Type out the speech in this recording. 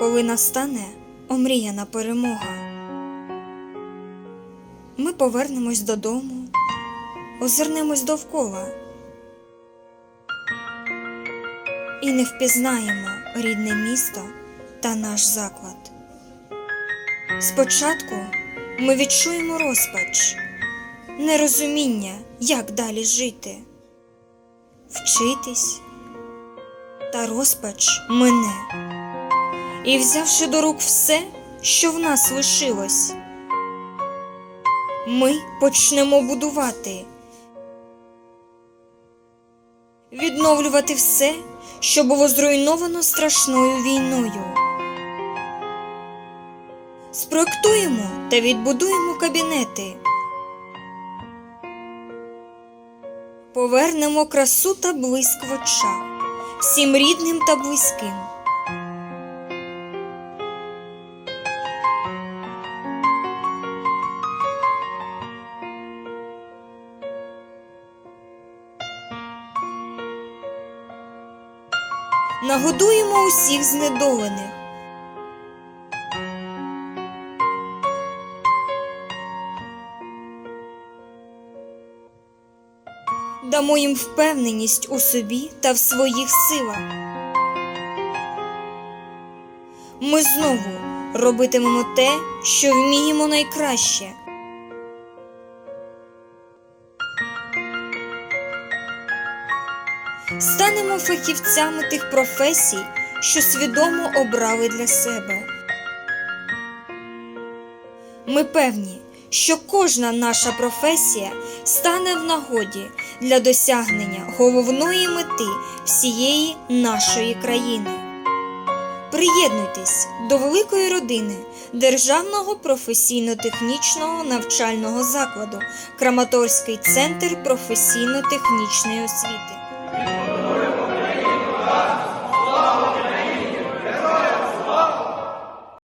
коли настане омріяна перемога. Ми повернемось додому, озирнемось довкола і не впізнаємо рідне місто та наш заклад. Спочатку ми відчуємо розпач, нерозуміння, як далі жити, вчитись, та розпач мине. І взявши до рук все, що в нас лишилось, ми почнемо будувати, відновлювати все, що було зруйновано страшною війною. Спроектуємо та відбудуємо кабінети. Повернемо красу та блиск в очах всім рідним та близьким. Нагодуємо усіх знедолених. Дамо їм впевненість у собі та в своїх силах. Ми знову робитимемо те, що вміємо найкраще. Станемо фахівцями тих професій, що свідомо обрали для себе. Ми певні, що кожна наша професія стане в нагоді для досягнення головної мети всієї нашої країни. Приєднуйтесь до великої родини Державного професійно-технічного навчального закладу Краматорський центр професійно-технічної освіти. Amen.